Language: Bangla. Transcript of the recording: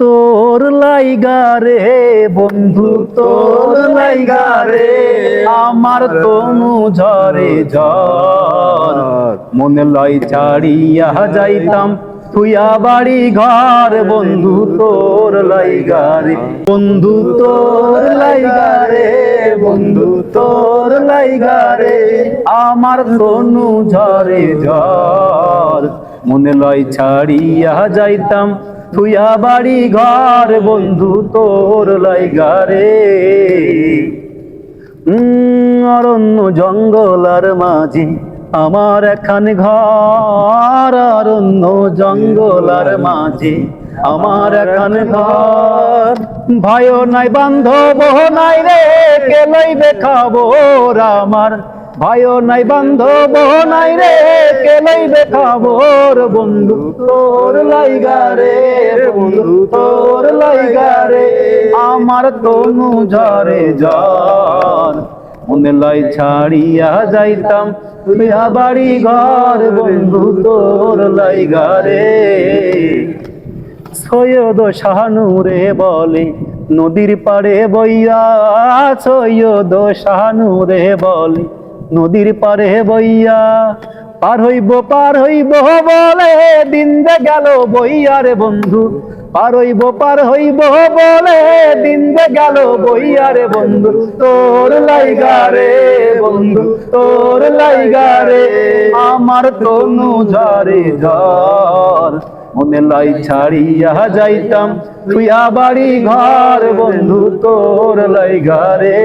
তোর লাইগা রে বন্ধু, তোর লাইগা রে, আমার তনু ঝরে ঝর মনে লয় ছাড়িয়া যাইতাম তুইয়া বাড়ি ঘর, বন্ধু, তোর লাইগা রে। বন্ধু, তোর লাইগা রে, বন্ধু, তোর লাইগা রে, আমার তনু ঝরে ঝর মনে লয় ছাড়িয়া যাইতাম তুইয়া বাড়ি ঘর বন্ধু তোর লাইগা রে। উম, অরণ্য জঙ্গল আর মাঝি আমার এখানে ঘর অরণ্য জঙ্গল আর মাঝি আমার এখানে ঘর। ভয় নাই বান্ধব নাই রে কে লইবে খবর আমার? ভয় নাই বান্ধব নাই রে কে লইবে খবর বন্ধু তোর লাইগা রে, বন্ধু তোর লাইগা রে, আমার তনু ঝরে ঝর মনে লাই ছাড়িয়া যাইতাম বিয়া বাড়ি ঘর, বন্ধু তোর লাইগা রে। সৈয়দ শাহানুরে বলে, নদীর পাড়ে বইয়া, সৈয়দ শাহানুরে বলে নদীর পাড়ে বইয়া, পার হইব পার হইব বলে দিন যে গেল বইয়া রে বন্ধু। পার হইব পার হইব বলে দিন যে গেল বইয়া রে বন্ধু। তোর লাইগা রে বন্ধু, তোর লাইগা রে, আমার তনু ঝরে ঝর মনে লাই ছাড়িয়া যাইতাম তুইয়া বাড়ি ঘর বন্ধু, তোর লাইগা রে।